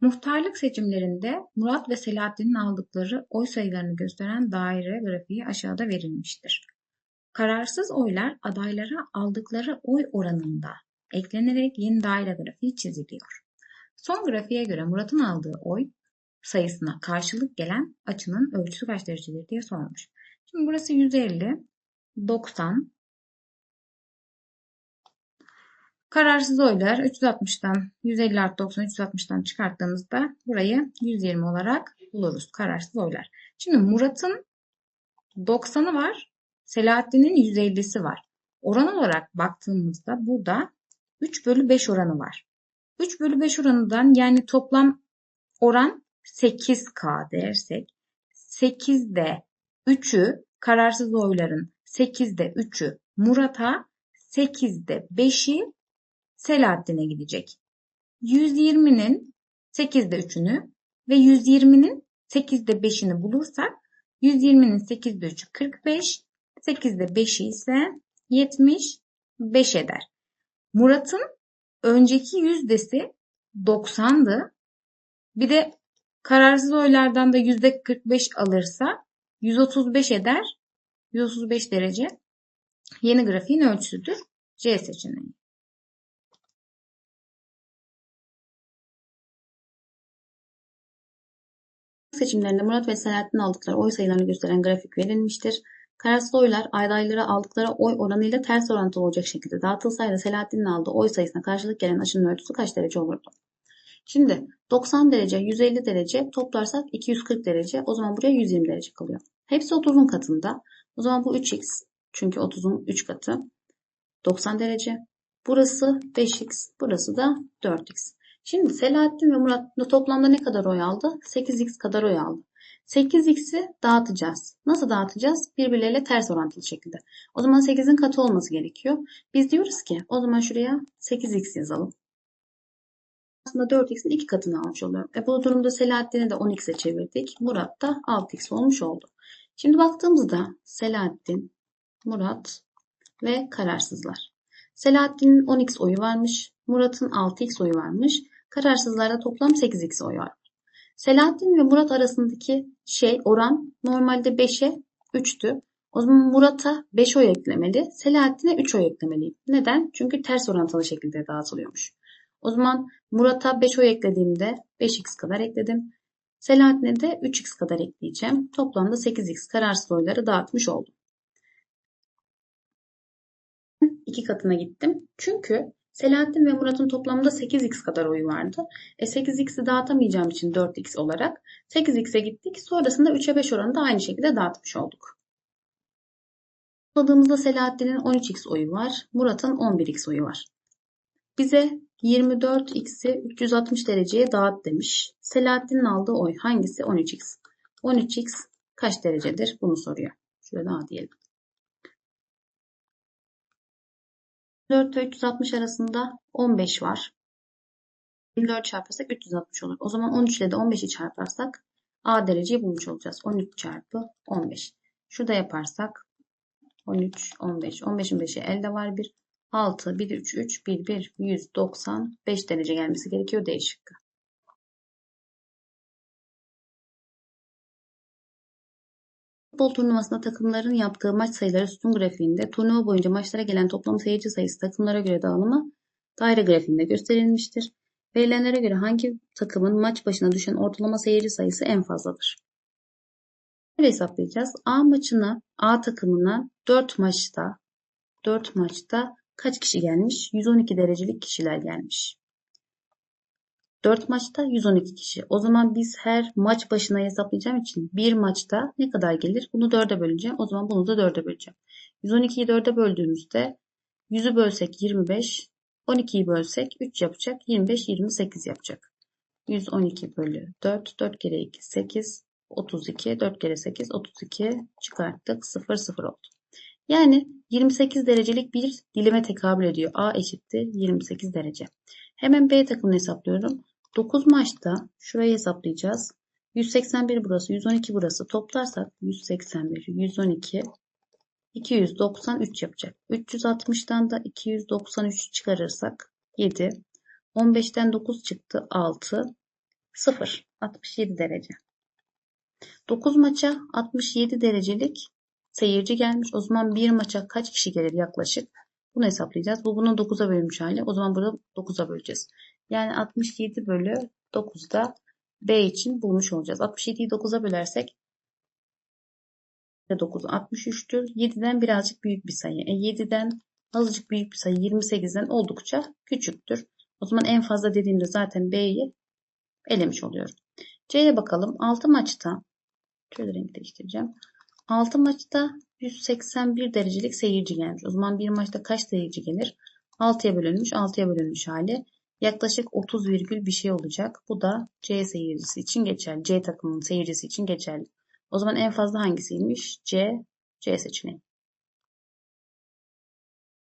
Muhtarlık seçimlerinde Murat ve Selahattin'in aldıkları oy sayılarını gösteren daire grafiği aşağıda verilmiştir. Kararsız oylar adaylara aldıkları oy oranında eklenerek yeni daire grafiği çiziliyor. Son grafiğe göre Murat'ın aldığı oy sayısına karşılık gelen açının ölçüsü kaç derecedir diye sormuş. Şimdi burası 150, 90, Kararsız oylar 360'tan 150 artı 90 360'tan çıkarttığımızda burayı 120 olarak buluruz. Kararsız oylar. Şimdi Murat'ın 90'ı var. Selahattin'in 150'si var. Oran olarak baktığımızda burada 3 bölü 5 oranı var. 3 bölü 5 oranından yani toplam oran 8K dersek 8'de 3'ü kararsız oyların 8'de 3'ü Murat'a 8'de 5'i Selahattin'e gidecek. 120'nin 8'de 3'ünü ve 120'nin 8'de 5'ini bulursak 120'nin 8'de 3'ü 45, 8'de 5'i ise 75 eder. Murat'ın önceki yüzdesi 90'dı. Bir de kararsız oylardan da yüzde 45 alırsa 135 eder. 135 derece yeni grafiğin ölçüsüdür. C seçeneği. Seçimlerinde Murat ve Selahattin aldıkları oy sayılarını gösteren grafik verilmiştir. Kararsız oylar adaylara aldıkları oy oranıyla ters orantılı olacak şekilde dağıtılsaydı Selahattin'in aldığı oy sayısına karşılık gelen açının ölçüsü kaç derece olurdu? Şimdi 90 derece, 150 derece toplarsak 240 derece. O zaman buraya 120 derece kalıyor. Hepsi 30'un katında. O zaman bu 3x. Çünkü 30'un 3 katı. 90 derece. Burası 5x. Burası da 4x. Şimdi Selahattin ve Murat toplamda ne kadar oy aldı? 8x kadar oy aldı. 8x'i dağıtacağız. Nasıl dağıtacağız? Birbirleriyle ters orantılı şekilde. O zaman 8'in katı olması gerekiyor. Biz diyoruz ki o zaman şuraya 8x yazalım. Aslında 4x'in iki katını almış oluyor. E bu durumda Selahattin'i de 10x'e çevirdik. Murat da 6x olmuş oldu. Şimdi baktığımızda Selahattin, Murat ve kararsızlar. Selahattin'in 10x oyu varmış. Murat'ın 6x oyu varmış. Kararsızlarda toplam 8x oy var. Selahattin ve Murat arasındaki şey oran normalde 5'e 3'tü. O zaman Murat'a 5 oy eklemeli, Selahattin'e 3 oy eklemeliyim. Neden? Çünkü ters orantılı şekilde dağıtılıyormuş. O zaman Murat'a 5 oy eklediğimde 5x kadar ekledim. Selahattin'e de 3x kadar ekleyeceğim. Toplamda 8x kararsız oyları dağıtmış oldum. İki katına gittim. Çünkü Selahattin ve Murat'ın toplamda 8x kadar oyu vardı. E 8x'i dağıtamayacağım için 4x olarak 8x'e gittik. Sonrasında 3'e 5 oranında aynı şekilde dağıtmış olduk. Topladığımızda Selahattin'in 13x oyu var. Murat'ın 11x oyu var. Bize 24x'i 360 dereceye dağıt demiş. Selahattin'in aldığı oy hangisi? 13x. 13x kaç derecedir? Bunu soruyor. Şurada A diyelim. 4 ve 360 arasında 15 var. 24 çarparsak 360 olur. O zaman 13 ile de 15'i çarparsak A dereceyi bulmuş olacağız. 13 çarpı 15. Şurada yaparsak 13, 15. 15'in 5'i elde var 1. 6, 1, 3, 3, 1, 1, 195 derece gelmesi gerekiyor D şıkkı. Futbol turnuvasında takımların yaptığı maç sayıları sütun grafiğinde turnuva boyunca maçlara gelen toplam seyirci sayısı takımlara göre dağılımı daire grafiğinde gösterilmiştir. Verilenlere göre hangi takımın maç başına düşen ortalama seyirci sayısı en fazladır? Böyle hesaplayacağız. A maçına, A takımına 4 maçta 4 maçta kaç kişi gelmiş? 112 derecelik kişiler gelmiş. 4 maçta 112 kişi. O zaman biz her maç başına hesaplayacağım için bir maçta ne kadar gelir? Bunu 4'e böleceğim. O zaman bunu da 4'e böleceğim. 112'yi 4'e böldüğümüzde 100'ü bölsek 25, 12'yi bölsek 3 yapacak. 25, 28 yapacak. 112 bölü 4, 4 kere 2, 8, 32, 4 kere 8, 32 çıkarttık. 0, 0 oldu. Yani 28 derecelik bir dilime tekabül ediyor. A eşittir 28 derece. Hemen B takımını hesaplıyorum. 9 maçta şurayı hesaplayacağız. 181 burası, 112 burası. Toplarsak 181, 112, 293 yapacak. 360'dan da 293 çıkarırsak 7. 15'ten 9 çıktı 6. 0. 67 derece. 9 maça 67 derecelik seyirci gelmiş. O zaman bir maça kaç kişi gelir yaklaşık? Bunu hesaplayacağız. Bu bunun 9'a bölünmüş hali. O zaman burada 9'a böleceğiz. Yani 67 bölü 9'da B için bulmuş olacağız. 67'yi 9'a bölersek 9 63'tür. 7'den birazcık büyük bir sayı. E 7'den azıcık büyük bir sayı 28'den oldukça küçüktür. O zaman en fazla dediğimde zaten B'yi elemiş oluyorum. C'ye bakalım. 6 maçta şöyle renk değiştireceğim. 6 maçta 181 derecelik seyirci gelmiş. O zaman bir maçta kaç seyirci gelir? 6'ya bölünmüş, 6'ya bölünmüş hali. Yaklaşık 30 virgül bir şey olacak. Bu da C seyircisi için geçerli. C takımının seyircisi için geçerli. O zaman en fazla hangisiymiş? C, C seçeneği.